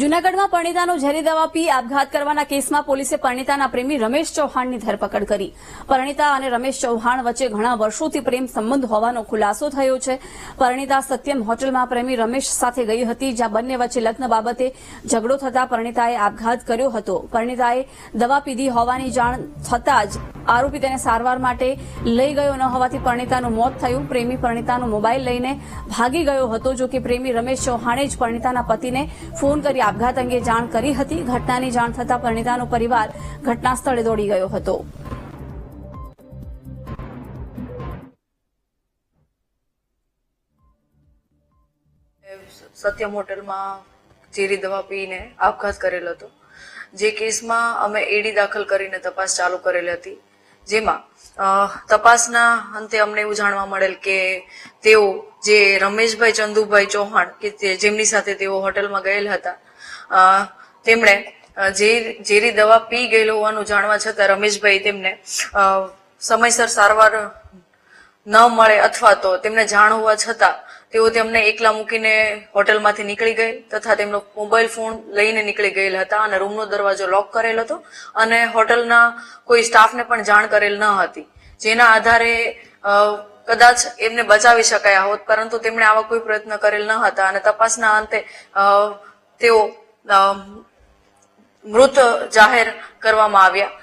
જૂનાગઢમાં પરિણીતાનો ઝેરી દવા પી આપઘાત કરવાના કેસમાં પોલીસે પરિણીતાના પ્રેમી રમેશ ચૌહાણની ધરપકડ કરી. પરિણીતા અને રમેશ ચૌહાણ વચ્ચે ઘણા વર્ષોથી પ્રેમ સંબંધ હોવાનો ખુલાસો થયો છે. પરિણીતા સત્યમ હોટલમાં પ્રેમી રમેશ સાથે ગઈ હતી, જ્યાં બંને વચ્ચે લગ્ન બાબતે ઝઘડો થતા પરિણીતાએ આપઘાત કર્યો હતો. પરિણીતાએ દવા પીધી હોવાની જાણ થતાં જ આરોપી તેને સારવાર માટે લઈ ગયો ન હોવાથી પરણિતાનું મોત થયું. પ્રેમી પરણિતાનો મોબાઈલ લઈને ભાગી ગયો હતો, જો કે પ્રેમી રમેશ ચૌહાણે જ પરણિતાના પતિને ફોન કરી આપઘાત અંગે જાણ કરી હતી. ઘટનાની જાણ થતાં પરણિતાનો પરિવાર ઘટના સ્થળે દોડી ગયો હતો. સત્યમ હોટલમાં ઝેરી દવા પીને આપઘાત કરેલો હતો. જે કેસમાં અમે એડી દાખલ કરીને તપાસ ચાલુ કરેલી હતી. જેમાં તપાસના અંતે અમને એવું જાણવા મળેલ કે તેઓ જે રમેશભાઈ ચંદુભાઈ ચૌહાણ કે જેમની સાથે તેઓ હોટલમાં ગયેલ હતા તેમણે જે ઝેરી દવા પી ગયેલો હોવાનું જાણવા છતાં રમેશભાઈ તેમને સમયસર સારવાર ન મળે અથવા તો તેમને જાણ હોવા છતાં તેઓ તેમને એકલા મૂકીને હોટલમાંથી નીકળી ગઈ તથા તેમનો મોબાઈલ ફોન લઈને નીકળી ગયેલ હતા અને રૂમનો દરવાજો લોક કરેલ હતો અને હોટલના કોઈ સ્ટાફને પણ જાણ કરેલ ન હતી. જેના આધારે કદાચ એમને બચાવી શકાયા હોત, પરંતુ તેમણે આવા કોઈ પ્રયત્ન કરેલ ન હતા અને તપાસના અંતે તેઓ મૃત જાહેર કરવામાં આવ્યા.